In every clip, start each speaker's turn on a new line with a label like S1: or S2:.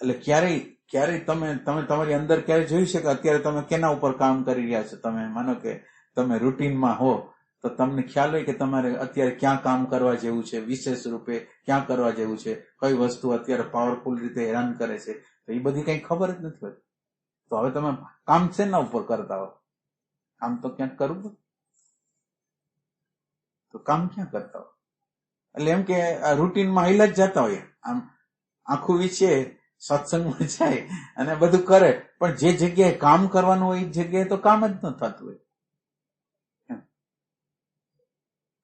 S1: એટલે ક્યારેય ક્યારેય તમે તમે તમારી અંદર ક્યારે જોઈ શકે, અત્યારે તમે કેના ઉપર કામ કરી રહ્યા છો? તમે માનો કે તમે રૂટીનમાં હો, તો તમને ખ્યાલ હોય કે તમારે અત્યારે ક્યાં કામ કરવા જેવું છે, વિશેષ રૂપે ક્યાં કરવા જેવું છે, કઈ વસ્તુ અત્યારે પાવરફુલ રીતે હેરાન કરે છે, તો એ બધી કઈ ખબર જ નથી હોતી. તો હવે તમે કામ શેના ઉપર કરતા હો? કામ તો ક્યાંક કરવું. તો કામ ક્યાં કરતા હો? એટલે એમ કે રૂટીનમાં હિલ જ જતા હોય આમ આખું વિશે સત્સંગમાં જાય અને બધું કરે. પણ જે જગ્યાએ કામ કરવાનું હોય, એ જગ્યાએ તો કામ જ ન થતું હોય.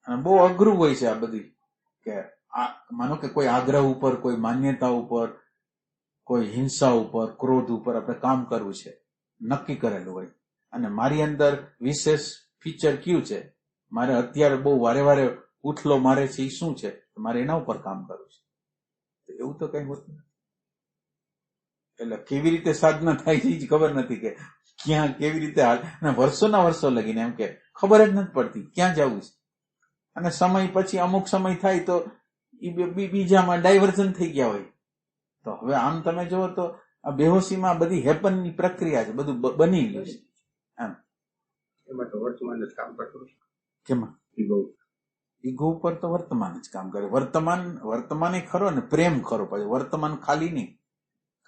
S1: અને બહુ અઘરું હોય છે આ બધી કે માનો કે કોઈ આગ્રહ ઉપર, કોઈ માન્યતા ઉપર, કોઈ હિંસા ઉપર, ક્રોધ ઉપર આપણે કામ કરવું છે. નક્કી કરેલું હોય. અને મારી અંદર વિશેષ ફીચર કયું છે? મારે અત્યારે બહુ વારે વારે ઉથલો મારે છે એ શું છે? મારે એના ઉપર કામ કરવું છે. એવું તો કઈ હોતું નથી. એટલે કેવી રીતે સાધના થાય છે એ જ ખબર નથી કે ક્યાં કેવી રીતે હાલ અને વર્ષોના વર્ષો લગીને એમ કે ખબર જ નથી પડતી ક્યાં જવું છે? અને સમય પછી અમુક સમય થાય તો બીજામાં ડાયવર્ઝન થઈ ગયા હોય. તો હવે આમ તમે જુઓ તો આ બેહોશીમાં બધી હેપનની પ્રક્રિયા છે બધું બની ગયું છે.
S2: એમાં. તો વર્તમાન જ કામ કરતું
S1: કેમાં?
S2: ઈગો
S1: ઉપર. તો વર્તમાન જ કામ કરે. વર્તમાન વર્તમાન ખરો ને પ્રેમ ખરો પછી. વર્તમાન ખાલી નહીં.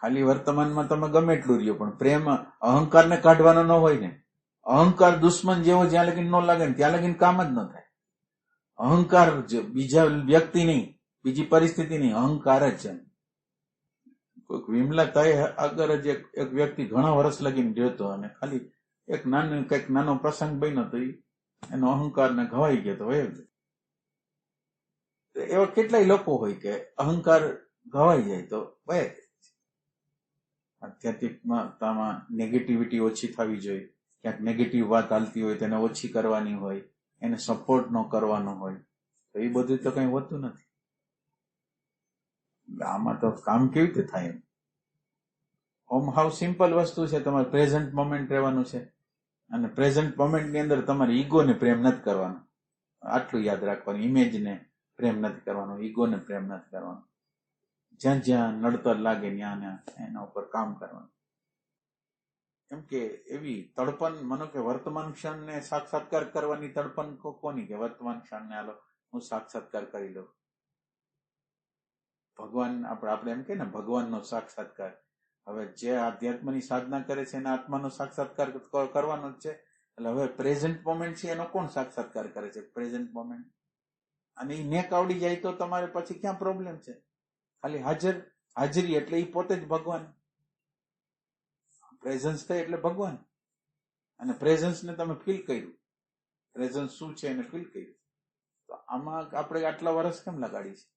S1: ખાલી વર્તમાનમાં તમે ગમે એટલું રહ્યો, પણ પ્રેમ અહંકારને કાઢવાનો ન હોય ને. અહંકાર દુશ્મન જેવો જ્યાં લગીન ન લાગે ને, ત્યાં લગીન કામ જ ન થાય. અહંકાર બીજા વ્યક્તિ નહીં, બીજી પરિસ્થિતિ નહીં, અહંકાર જ છે. કોઈક વિમલા તાય આગળ જ એક વ્યક્તિ ઘણા વર્ષ લગીને ગયો હતો અને ખાલી એક નાનો, કંઈક નાનો પ્રસંગ બન્યો તો એનો અહંકાર ને ઘવાઈ ગયો તો એવા કેટલાય લોકો હોય કે અહંકાર ઘવાઈ જાય તો વયા જાય તામાં નેગેટિવિટી ઓછી થવી જોઈએ. ક્યાંક નેગેટિવ વાત હાલતી હોય તેને ઓછી કરવાની હોય, એને સપોર્ટ ન કરવાનો હોય. તો એ બધું તો કઈ હોતું નથી. આમાં તો કામ કેવી રીતે થાય એમ? ઓમ હાઉ સિમ્પલ વસ્તુ છે, તમારે પ્રેઝન્ટ મોમેન્ટ રહેવાનું છે. અને પ્રેઝન્ટ મોમેન્ટની અંદર તમારે ઈગોને પ્રેમ નથી કરવાનો. આટલું યાદ રાખવાનું ઇમેજને પ્રેમ નથી કરવાનો ઈગોને પ્રેમ નથી કરવાનો. જ્યાં જ્યાં નડતર લાગે ત્યાં એના ઉપર કામ કરવાનું. એમ કે એવી તડપણ, મનો કે વર્તમાન ક્ષણને સાક્ષાત્કાર કરવાની તડપણ કોની કે વર્તમાન ક્ષણને હાલો, હું સાક્ષાત્કાર કરી લઉં. ભગવાન આપણે આપણે એમ કે ને, ભગવાનનો સાક્ષાત્કાર. હવે જે આધ્યાત્મની સાધના કરે છે, એના આત્માનો સાક્ષાત્કાર કરવાનો જ છે. એટલે હવે પ્રેઝન્ટ મોમેન્ટ છે, એનો કોણ સાક્ષાત્કાર કરે છે? પ્રેઝન્ટ મોમેન્ટ અને એ નેક આવડી જાય તો તમારે પછી ક્યાં પ્રોબ્લેમ છે? ખાલી હાજર, હાજરી એટલે એ પોતે જ ભગવાન. પ્રેઝન્સ થાય એટલે ભગવાન. અને પ્રેઝન્સને તમે ફીલ કર્યું. પ્રેઝન્સ શું છે એને ફીલ કર્યું. તો આમાં આપણે આટલા વર્ષ કેમ લગાડી છે?